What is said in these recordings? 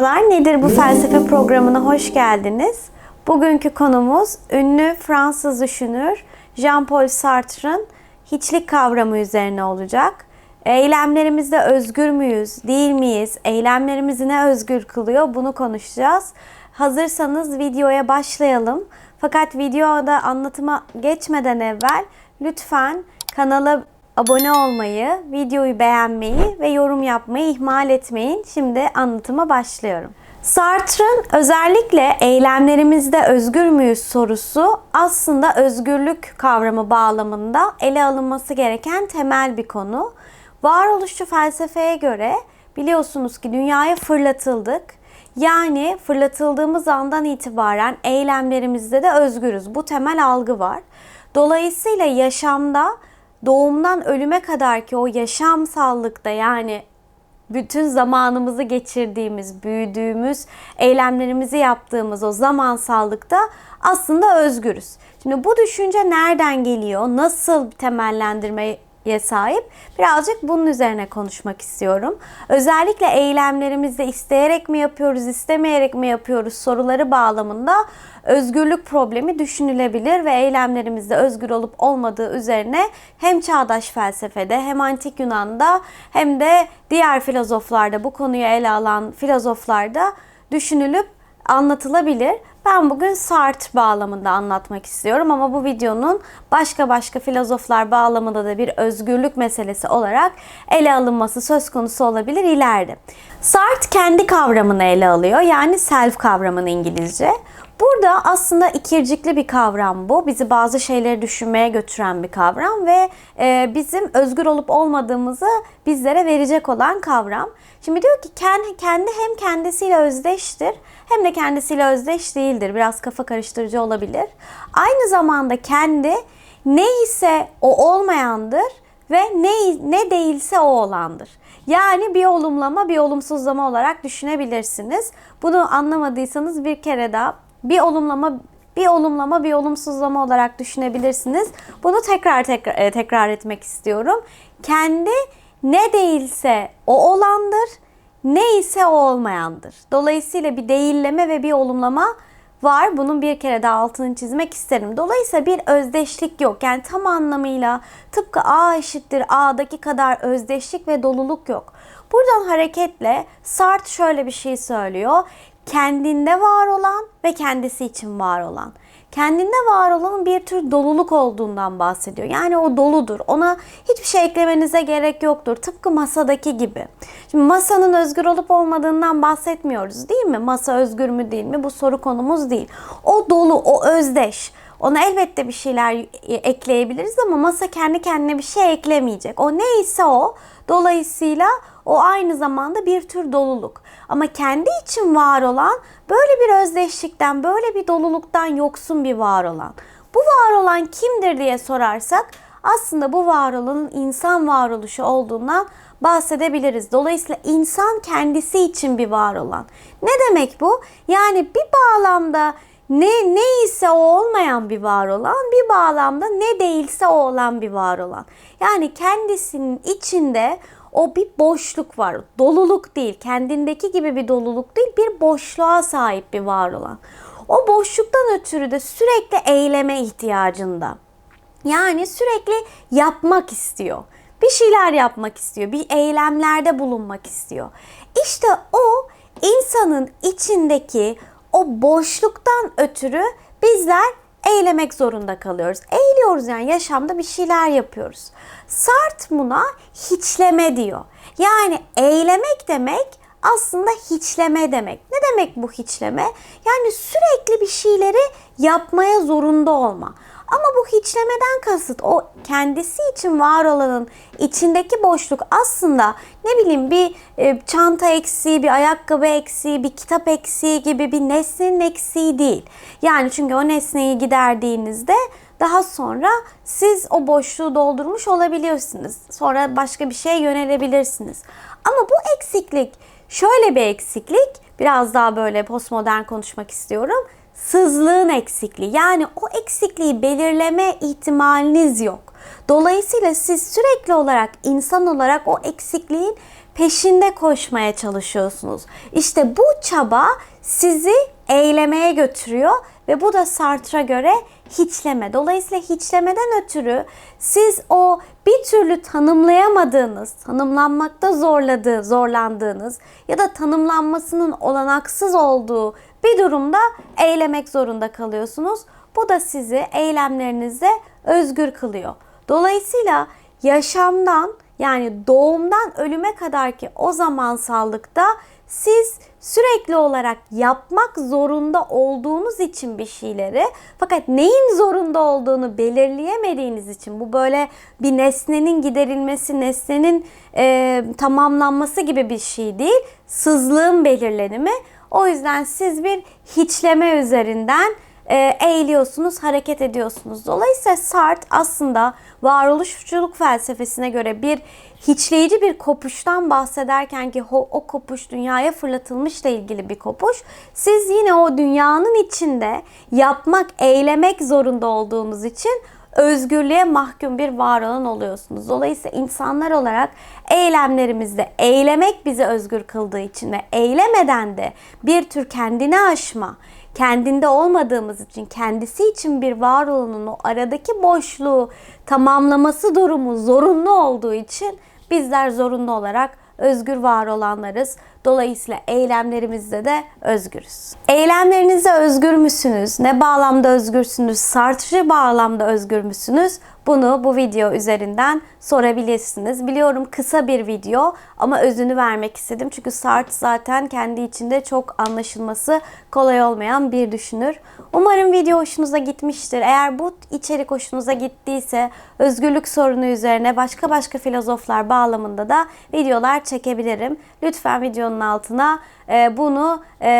Merhabalar, Nedir Bu Felsefe programına hoş geldiniz. Bugünkü konumuz ünlü Fransız düşünür Jean-Paul Sartre'ın hiçlik kavramı üzerine olacak. Eylemlerimizde özgür müyüz, değil miyiz? Eylemlerimizi ne özgür kılıyor? Bunu konuşacağız. Hazırsanız videoya başlayalım. Fakat videoda anlatıma geçmeden evvel lütfen kanala abone olmayı, videoyu beğenmeyi ve yorum yapmayı ihmal etmeyin. Şimdi anlatıma başlıyorum. Sartre'ın özellikle eylemlerimizde özgür müyüz sorusu aslında özgürlük kavramı bağlamında ele alınması gereken temel bir konu. Varoluşçu felsefeye göre biliyorsunuz ki dünyaya fırlatıldık. Yani fırlatıldığımız andan itibaren eylemlerimizde de özgürüz. Bu temel algı var. Dolayısıyla yaşamda doğumdan ölüme kadar ki o yaşamsallıkta yani bütün zamanımızı geçirdiğimiz, büyüdüğümüz, eylemlerimizi yaptığımız o zamansallıkta aslında özgürüz. Şimdi bu düşünce nereden geliyor? Nasıl bir temellendirmeye sahip? Birazcık bunun üzerine konuşmak istiyorum. Özellikle eylemlerimizde isteyerek mi yapıyoruz, istemeyerek mi yapıyoruz soruları bağlamında özgürlük problemi düşünülebilir ve eylemlerimizde özgür olup olmadığı üzerine hem çağdaş felsefede hem antik Yunan'da hem de diğer filozoflarda bu konuyu ele alan filozoflarda düşünülüp anlatılabilir. Ben bugün Sartre bağlamında anlatmak istiyorum ama bu videonun başka başka filozoflar bağlamında da bir özgürlük meselesi olarak ele alınması söz konusu olabilir ileride. Sartre kendi kavramını ele alıyor. Yani self kavramını İngilizce. Burada aslında ikircikli bir kavram bu. Bizi bazı şeyleri düşünmeye götüren bir kavram ve e, bizim özgür olup olmadığımızı bizlere verecek olan kavram. Şimdi diyor ki kendi, hem kendisiyle özdeştir hem de kendisiyle özdeş değildir. Biraz kafa karıştırıcı olabilir. Aynı zamanda kendi neyse o olmayandır ve ne, ne değilse o olandır. Yani bir olumlama bir olumsuzlama olarak düşünebilirsiniz. Bunu anlamadıysanız bir kere daha bir olumlama bir olumlama bir olumsuzlama olarak düşünebilirsiniz. Bunu tekrar tekrar e, tekrar etmek istiyorum. Kendi ne değilse o olandır, ne ise o olmayandır. Dolayısıyla bir değilleme ve bir olumlama var. Bunun bir kere daha altını çizmek isterim. Dolayısıyla bir özdeşlik yok. Yani tam anlamıyla tıpkı A eşittir A'daki kadar özdeşlik ve doluluk yok. Buradan hareketle Sartre şöyle bir şey söylüyor kendinde var olan ve kendisi için var olan. Kendinde var olanın bir tür doluluk olduğundan bahsediyor. Yani o doludur. Ona hiçbir şey eklemenize gerek yoktur. Tıpkı masadaki gibi. Şimdi masanın özgür olup olmadığından bahsetmiyoruz değil mi? Masa özgür mü değil mi? Bu soru konumuz değil. O dolu, o özdeş. Ona elbette bir şeyler ekleyebiliriz ama masa kendi kendine bir şey eklemeyecek. O neyse o. Dolayısıyla o aynı zamanda bir tür doluluk. Ama kendi için var olan böyle bir özdeşlikten, böyle bir doluluktan yoksun bir var olan. Bu var olan kimdir diye sorarsak aslında bu var olanın insan varoluşu olduğundan bahsedebiliriz. Dolayısıyla insan kendisi için bir var olan. Ne demek bu? Yani bir bağlamda ne neyse o olmayan bir var olan, bir bağlamda ne değilse o olan bir var olan. Yani kendisinin içinde o bir boşluk var. Doluluk değil, kendindeki gibi bir doluluk değil, bir boşluğa sahip bir var olan. O boşluktan ötürü de sürekli eyleme ihtiyacında. Yani sürekli yapmak istiyor. Bir şeyler yapmak istiyor, bir eylemlerde bulunmak istiyor. İşte o insanın içindeki o boşluktan ötürü bizler eylemek zorunda kalıyoruz. Eğiliyoruz yani yaşamda bir şeyler yapıyoruz. Sartre buna hiçleme diyor. Yani eylemek demek aslında hiçleme demek. Ne demek bu hiçleme? Yani sürekli bir şeyleri yapmaya zorunda olma. Ama bu hiçlemeden kasıt o kendisi için var olanın içindeki boşluk aslında ne bileyim bir e, çanta eksiği, bir ayakkabı eksiği, bir kitap eksiği gibi bir nesnenin eksiği değil. Yani çünkü o nesneyi giderdiğinizde daha sonra siz o boşluğu doldurmuş olabiliyorsunuz. Sonra başka bir şeye yönelebilirsiniz. Ama bu eksiklik şöyle bir eksiklik, biraz daha böyle postmodern konuşmak istiyorum sızlığın eksikliği. Yani o eksikliği belirleme ihtimaliniz yok. Dolayısıyla siz sürekli olarak insan olarak o eksikliğin peşinde koşmaya çalışıyorsunuz. İşte bu çaba sizi eylemeye götürüyor ve bu da Sartre'a göre hiçleme. Dolayısıyla hiçlemeden ötürü siz o bir türlü tanımlayamadığınız, tanımlanmakta zorladığı, zorlandığınız ya da tanımlanmasının olanaksız olduğu bir durumda eylemek zorunda kalıyorsunuz. Bu da sizi eylemlerinizde özgür kılıyor. Dolayısıyla yaşamdan yani doğumdan ölüme kadar ki o zamansallıkta siz sürekli olarak yapmak zorunda olduğunuz için bir şeyleri fakat neyin zorunda olduğunu belirleyemediğiniz için bu böyle bir nesnenin giderilmesi, nesnenin e, tamamlanması gibi bir şey değil. Sızlığın belirlenimi. O yüzden siz bir hiçleme üzerinden e, eğiliyorsunuz, hareket ediyorsunuz. Dolayısıyla Sartre aslında varoluşçuluk felsefesine göre bir hiçleyici bir kopuştan bahsederken ki o, o kopuş dünyaya fırlatılmışla ilgili bir kopuş. Siz yine o dünyanın içinde yapmak, eylemek zorunda olduğunuz için özgürlüğe mahkum bir var olan oluyorsunuz. Dolayısıyla insanlar olarak eylemlerimizde eylemek bizi özgür kıldığı için ve eylemeden de bir tür kendini aşma, kendinde olmadığımız için, kendisi için bir var olanın o aradaki boşluğu tamamlaması durumu zorunlu olduğu için bizler zorunlu olarak özgür var olanlarız. Dolayısıyla eylemlerimizde de özgürüz. Eylemlerinizde özgür müsünüz? Ne bağlamda özgürsünüz? Sartre bağlamda özgür müsünüz? Bunu bu video üzerinden sorabilirsiniz. Biliyorum kısa bir video ama özünü vermek istedim. Çünkü Sartre zaten kendi içinde çok anlaşılması kolay olmayan bir düşünür. Umarım video hoşunuza gitmiştir. Eğer bu içerik hoşunuza gittiyse özgürlük sorunu üzerine başka başka filozoflar bağlamında da videolar çekebilirim. Lütfen videonun altına e, bunu e,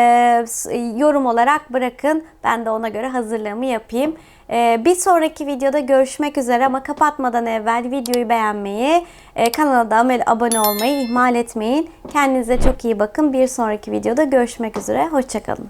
yorum olarak bırakın. Ben de ona göre hazırlığımı yapayım. E, bir sonraki videoda görüşmek üzere ama kapatmadan evvel videoyu beğenmeyi, kanala da abone olmayı ihmal etmeyin. Kendinize çok iyi bakın. Bir sonraki videoda görüşmek üzere. Hoşçakalın.